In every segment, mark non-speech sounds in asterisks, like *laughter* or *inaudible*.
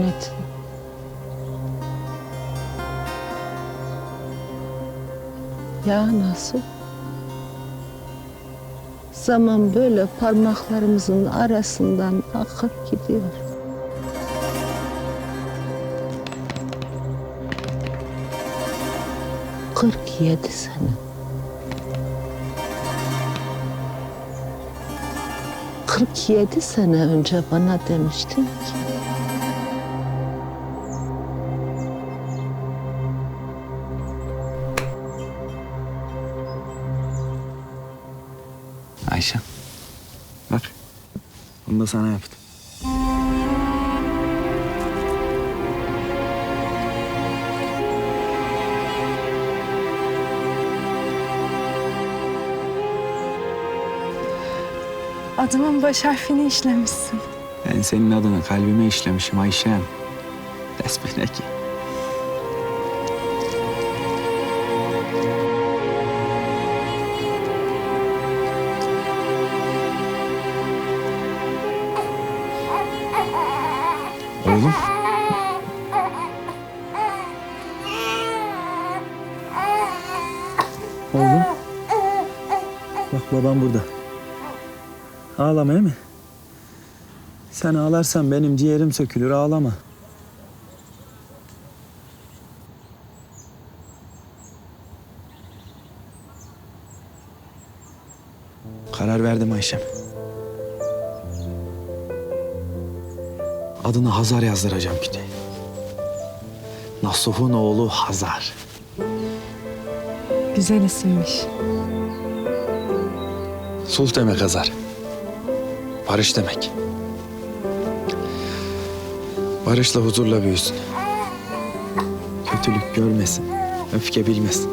emanet. Ya nasıl? Zaman böyle parmaklarımızın arasından akıp gidiyor. Kırk yedi sene. Kırk yedi sene önce bana demiştin ki Ayşe. Bak. Bunu da sana yaptım. Adımın baş harfini işlemişsin. Ben senin adını kalbime işlemişim Ayşem. Ne ki? Oğlum. Oğlum. Bak babam burada. Ağlama değil mi? Sen ağlarsan benim ciğerim sökülür ağlama. Karar verdim Ayşem. Adını Hazar yazdıracağım kütüğe. Nasuh'un oğlu Hazar. Güzel isimmiş. Sulh demek Hazar. Barış demek. Barışla huzurla büyüsün. Kötülük görmesin, öfke bilmesin.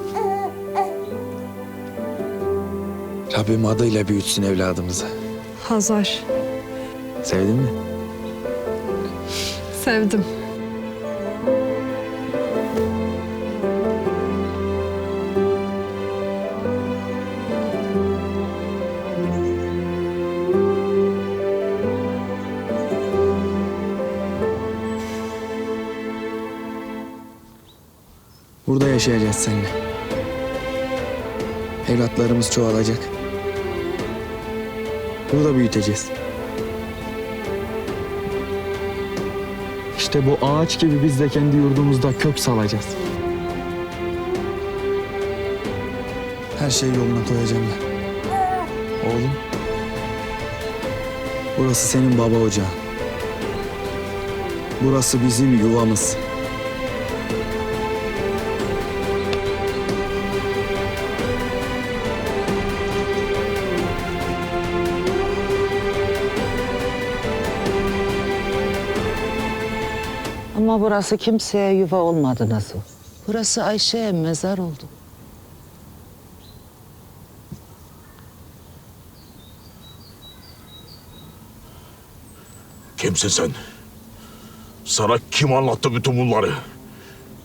Rabbim adıyla büyütsün evladımızı. Hazar. Sevdin mi? Sevdim. Burada yaşayacağız seninle. Evlatlarımız çoğalacak. Burada büyüteceğiz. İşte bu ağaç gibi biz de kendi yurdumuzda kök salacağız. Her şeyi yoluna koyacağım ben. Oğlum. Burası senin baba ocağın. Burası bizim yuvamız. Burası kimseye yuva olmadı nasıl? Burası Ayşe'ye mezar oldu. Kimsin sen? Sana kim anlattı bütün bunları?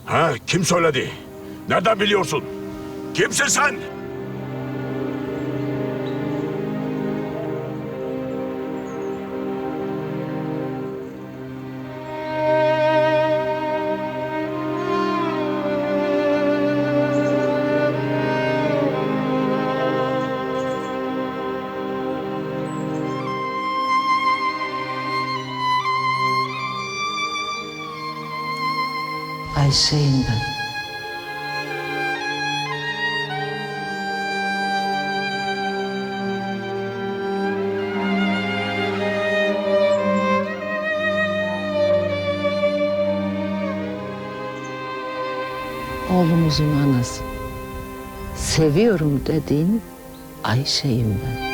Ha? Kim söyledi? Nereden biliyorsun? Kimsin sen? Ayşe'yim ben. Oğlumuzun anası. Seviyorum dediğin Ayşe'yim ben.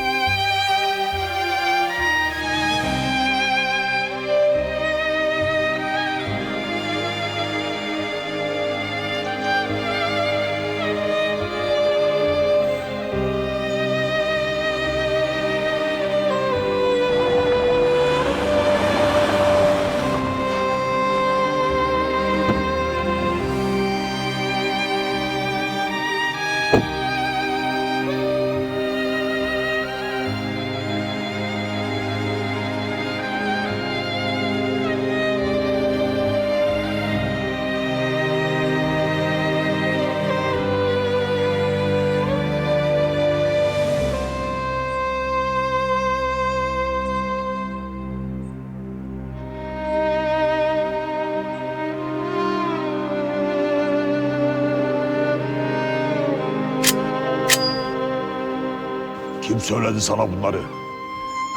Kim söyledi sana bunları?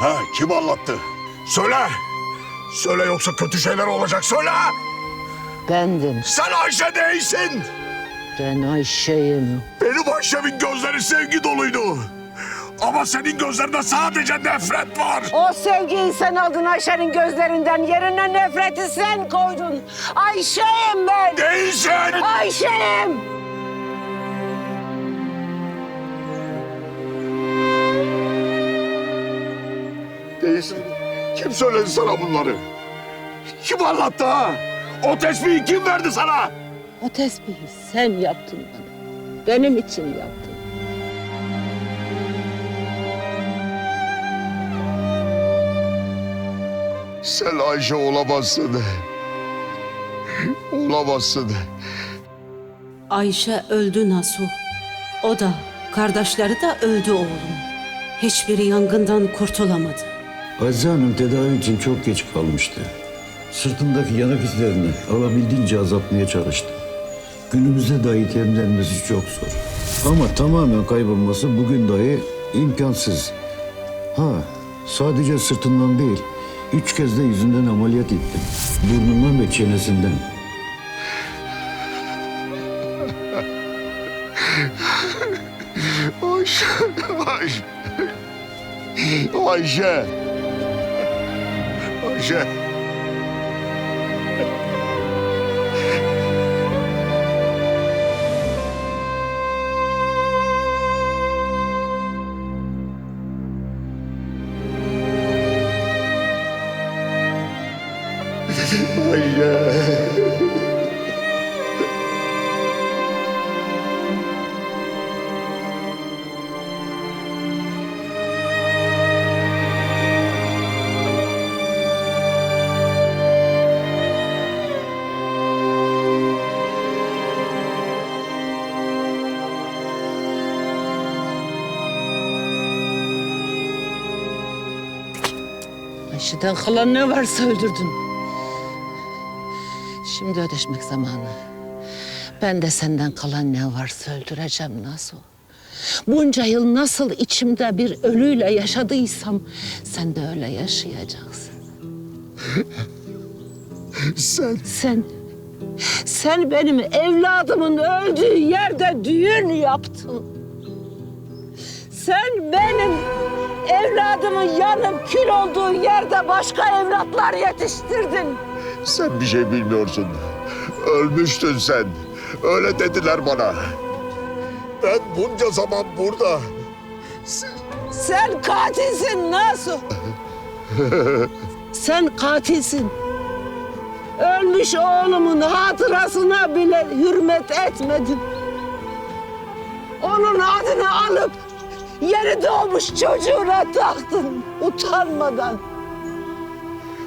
Ha, kim anlattı? Söyle! Söyle yoksa kötü şeyler olacak, söyle! Bendim. Sen Ayşe değilsin! Ben Ayşe'yim. Benim Ayşe'min gözleri sevgi doluydu. Ama senin gözlerinde sadece nefret var. O sevgiyi sen aldın Ayşe'nin gözlerinden. Yerine nefreti sen koydun. Ayşe'yim ben. Değilsin! Ayşe'yim. Değilsin. Kim söyledi sana bunları? Kim anlattı ha? O tesbihi kim verdi sana? O tesbihi sen yaptın bana. Benim için yaptın. Sen Ayşe olamazsın. Olamazsın. Ayşe öldü Nasuh. O da, kardeşleri de öldü oğlum. Hiçbiri yangından kurtulamadı. Azize Hanım tedavi için çok geç kalmıştı. Sırtındaki yanak izlerini alabildiğince azaltmaya çalıştı. Günümüzde dahi temizlenmesi çok zor. Ama tamamen kaybolması bugün dahi imkansız. Ha, sadece sırtından değil, üç kez de yüzünden ameliyat ettim. Burnundan ve çenesinden. Ayşe. Ayşe. Ayşe. Ayşe. Ayşe. Ayşe'den kalan ne varsa öldürdün. Şimdi ödeşmek zamanı. Ben de senden kalan ne varsa öldüreceğim nasıl? Bunca yıl nasıl içimde bir ölüyle yaşadıysam sen de öyle yaşayacaksın. Sen. Sen, sen benim evladımın öldüğü yerde düğün yaptın. Sen benim evladımın yanıp kül olduğu yerde başka evlatlar yetiştirdin. Sen bir şey bilmiyorsun. Ölmüştün sen. Öyle dediler bana. Ben bunca zaman burada. Sen katilsin nasıl? *laughs* Sen katilsin. Ölmüş oğlumun hatırasına bile hürmet etmedin. Onun adını alıp yeni doğmuş çocuğuna taktın utanmadan.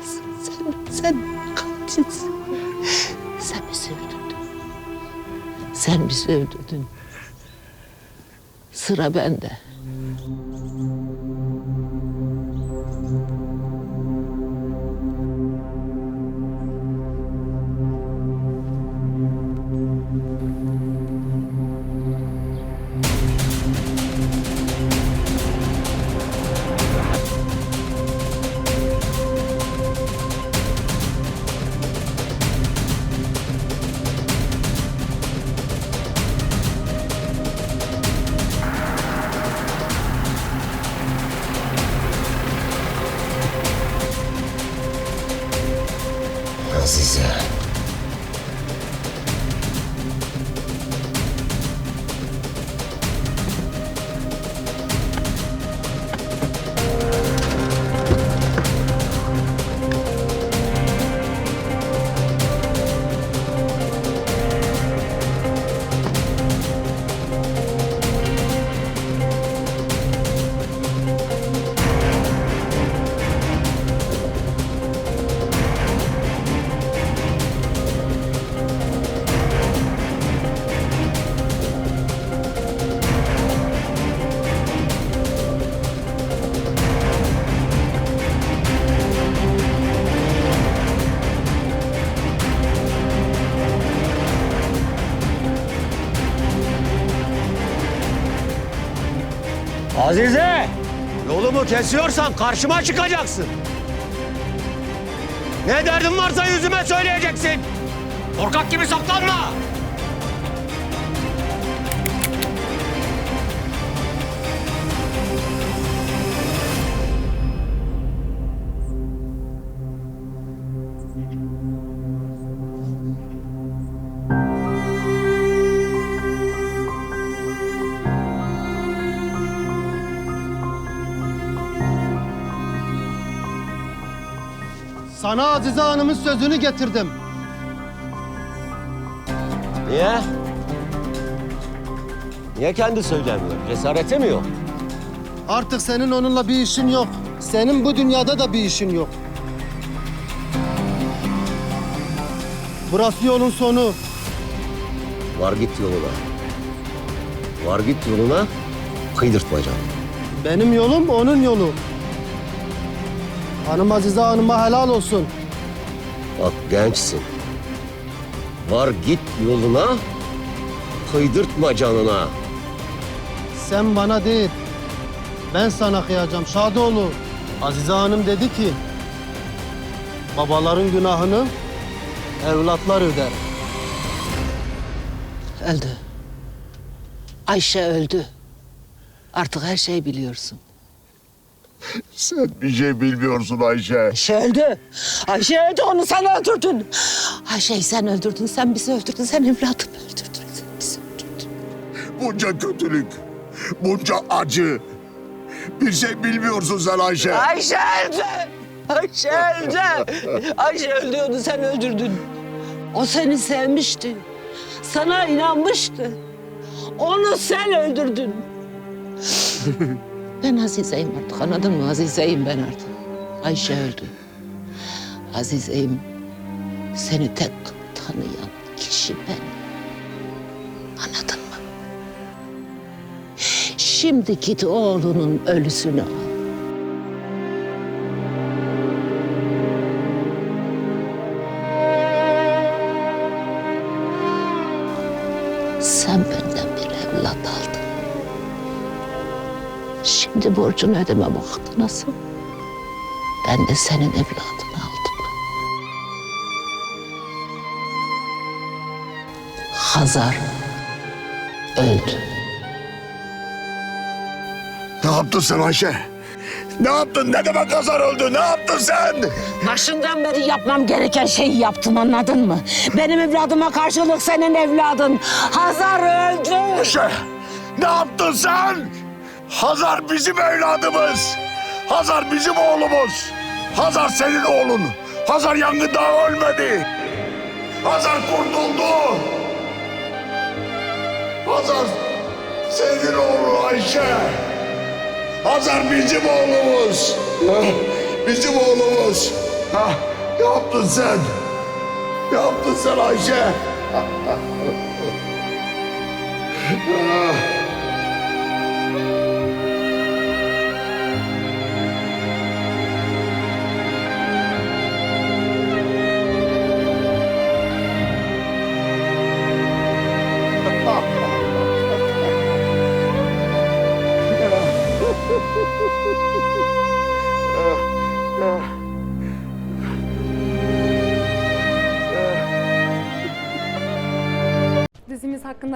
Sen, sen katilsin. Sen bizi öldürdün. Sen bizi öldürdün. Sıra bende. Azize. Yolumu kesiyorsan karşıma çıkacaksın. Ne derdin varsa yüzüme söyleyeceksin. Korkak gibi saklanma. Sana Azize Hanım'ın sözünü getirdim. Niye? Niye kendi söylemiyor? Cesareti mi yok? Artık senin onunla bir işin yok. Senin bu dünyada da bir işin yok. Burası yolun sonu. Var git yoluna. Var git yoluna. Kıydırtma canım. Benim yolum onun yolu. Hanım Azize Hanım'a helal olsun. Bak gençsin. Var git yoluna. Kıydırtma canına. Sen bana değil, ben sana kıyacağım Şadoğlu. Azize Hanım dedi ki, babaların günahını evlatlar öder. Öldü. Ayşe öldü. Artık her şeyi biliyorsun. Sen bir şey bilmiyorsun Ayşe. Ayşe öldü. Ayşe öldü onu sen öldürdün. Ayşe'yi sen öldürdün. Sen bizi öldürdün. Sen evladımı öldürdün. Sen bizi öldürdün. Bunca kötülük, bunca acı. Bir şey bilmiyorsun sen Ayşe. Ayşe öldü. Ayşe öldü. Ayşe öldü onu sen öldürdün. O seni sevmişti. Sana inanmıştı. Onu sen öldürdün. *laughs* ben Azize'yim artık anladın mı? Azize'yim ben artık. Ayşe öldü. Azize'yim. Seni tek tanıyan kişi benim. Anladın mı? Şimdi git oğlunun ölüsünü al. Sen benden bir evlat aldın. Şimdi borcunu ödeme vakti nasıl? Ben de senin evladını aldım. Hazar öldü. Ne yaptın sen Ayşe? Ne yaptın? Ne demek Hazar öldü? Ne yaptın sen? Başından beri yapmam gereken şeyi yaptım anladın mı? Benim evladıma karşılık senin evladın. Hazar öldü. Ayşe, ne yaptın sen? Hazar bizim evladımız. Hazar bizim oğlumuz. Hazar senin oğlun. Hazar yangında ölmedi. Hazar kurtuldu. Hazar senin oğlun Ayşe. Hazar bizim oğlumuz. *laughs* Bizim oğlumuz. Ha, yaptın sen? Yaptın sen Ayşe? *laughs* Dizimiz